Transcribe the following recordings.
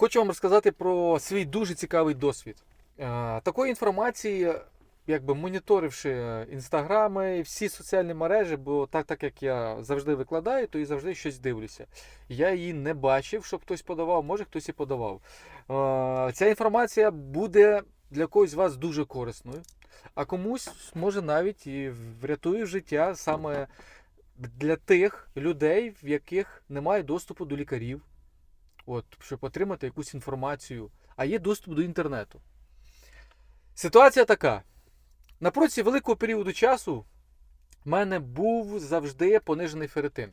Хочу вам розказати про свій дуже цікавий досвід. Е, Такої інформації, якби моніторивши інстаграми, всі соціальні мережі, бо так, так як я завжди викладаю, то і завжди щось дивлюся. Я її не бачив, щоб хтось подавав, може хтось і подавав. Е, Ця інформація буде для когось з вас дуже корисною, а комусь може навіть і врятує життя саме для тих людей, в яких немає доступу до лікарів, от, щоб отримати якусь інформацію, а є доступ до інтернету. Ситуація така. На протязі великого періоду часу в мене був завжди понижений ферритин.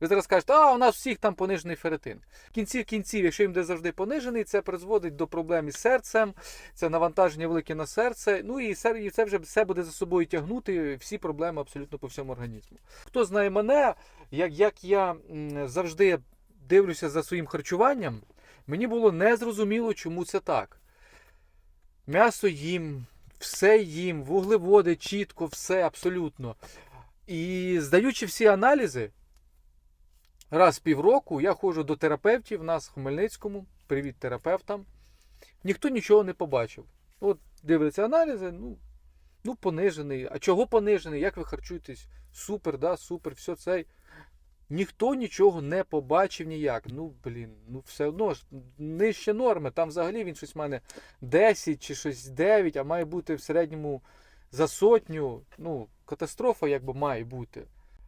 Ви зараз кажете, а у нас всіх там понижений ферритин. В кінці кінців, якщо їм де завжди понижений, це призводить до проблем із серцем, це навантаження велике на серце. Ну і це вже все буде за собою тягнути всі проблеми абсолютно по всьому організму. Хто знає мене, як, як я завжди дивлюся за своїм харчуванням, мені було незрозуміло, чому це так. М'ясо їм, все їм, вуглеводи, чітко, все абсолютно. І здаючи всі аналізи, раз в півроку я ходжу до терапевтів в нас в Хмельницькому. Привіт терапевтам. Ніхто нічого не побачив. От дивляться аналізи, ну, ну понижений. А чого понижений? Як ви харчуєтесь? Супер, да, супер, все це. Ніхто нічого не побачив ніяк. Ну, блін, ну все одно ж нижче норми. Там взагалі він щось в мене 10 чи щось 9, а має бути в середньому за сотню. Ну, катастрофа якби має бути.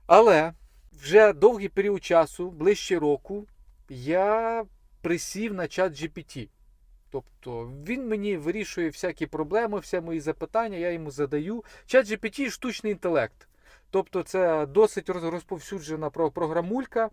Але вже довгий період часу, ближче року, я присів на чат GPT. Тобто він мені вирішує всякі проблеми, всі мої запитання, я йому задаю. Чат GPT – штучний інтелект. Тобто це досить розповсюджена програмулька,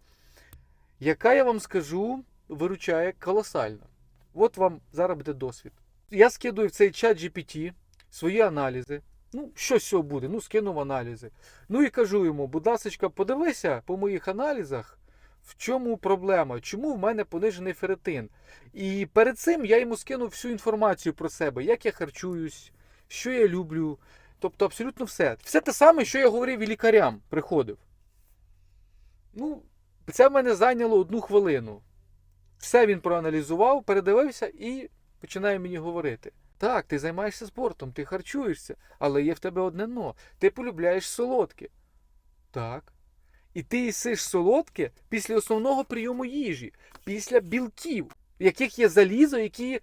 яка, я вам скажу, виручає колосально. От вам зараз буде досвід. Я скидую в цей чат GPT свої аналізи. Ну, що з цього буде? Ну, скинув аналізи. Ну і кажу йому, будь ласка, подивися по моїх аналізах, в чому проблема, чому в мене понижений ферритин. І перед цим я йому скинув всю інформацію про себе, як я харчуюсь, що я люблю. Тобто абсолютно все. Все те саме, що я говорив і лікарям приходив. Ну, це в мене зайняло одну хвилину. Все він проаналізував, передивився і починає мені говорити. Так, ти займаєшся спортом, ти харчуєшся, але є в тебе одне но. Ти полюбляєш солодке. Так. І ти їсиш солодке після основного прийому їжі, після білків, яких є залізо, які е,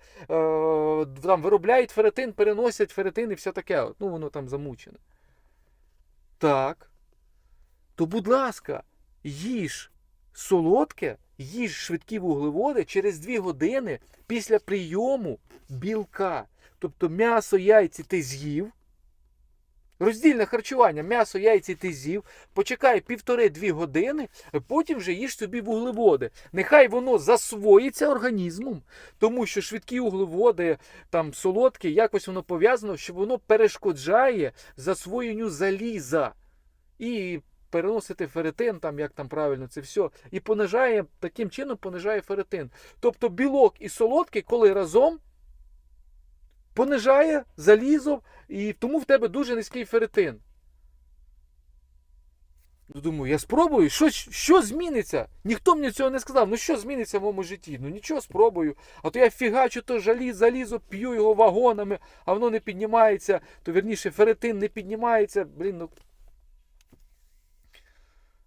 там виробляють ферритин, переносять ферритин і все таке. Ну, воно там замучене. Так. То, будь ласка, їж солодке, їж швидкі вуглеводи через 2 години після прийому білка. Тобто м'ясо, яйці ти з'їв. Роздільне харчування, м'ясо, яйці ти з'їв, почекай півтори-дві години, потім вже їж собі вуглеводи. Нехай воно засвоїться організмом, тому що швидкі вуглеводи, там солодкі, якось воно пов'язано, що воно перешкоджає засвоєнню заліза. І переносити ферритин, там як там правильно це все, і понижає, таким чином понижає ферритин. Тобто білок і солодкий, коли разом понижає залізо, і тому в тебе дуже низький ферритин. Думаю, я спробую, що, що зміниться? Ніхто мені цього не сказав. Ну що зміниться в моєму житті? Ну нічого спробую. А то я фігачу то жалі, залізо, п'ю його вагонами, а воно не піднімається, то вірніше ферритин не піднімається. Блін, ну.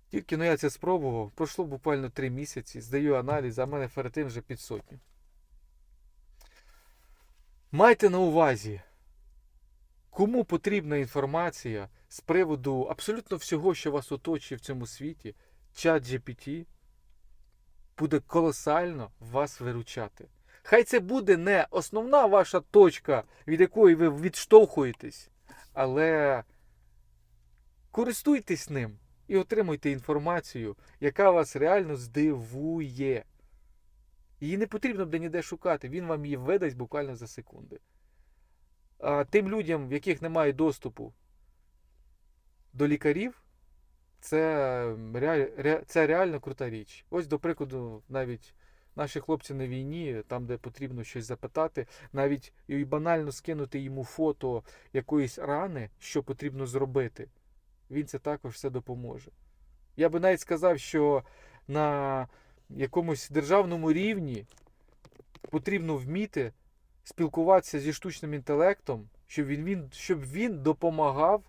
Тільки ну я це спробував. Пройшло буквально 3 місяці, здаю аналіз, а в мене ферритин вже під сотню. Майте на увазі, кому потрібна інформація з приводу абсолютно всього, що вас оточує в цьому світі, чат GPT буде колосально вас виручати. Хай це буде не основна ваша точка, від якої ви відштовхуєтесь, але користуйтесь ним і отримуйте інформацію, яка вас реально здивує. Її не потрібно буде ніде шукати, він вам її видасть буквально за секунди. А тим людям, в яких немає доступу до лікарів, це, це реально крута річ. Ось, до прикладу, навіть наші хлопці на війні, там, де потрібно щось запитати, навіть і банально скинути йому фото якоїсь рани, що потрібно зробити, він це також все допоможе. Я би навіть сказав, що на якомусь державному рівні потрібно вміти спілкуватися зі штучним інтелектом, щоб він, він, щоб він допомагав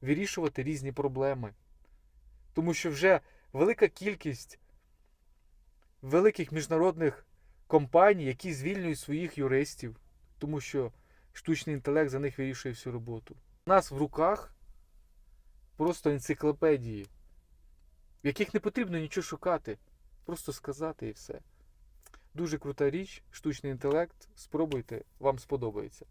вирішувати різні проблеми. Тому що вже велика кількість великих міжнародних компаній, які звільнюють своїх юристів, тому що штучний інтелект за них вирішує всю роботу. У нас в руках просто енциклопедії, в яких не потрібно нічого шукати, просто сказати і все. Дуже крута річ, штучний інтелект. Спробуйте, вам сподобається.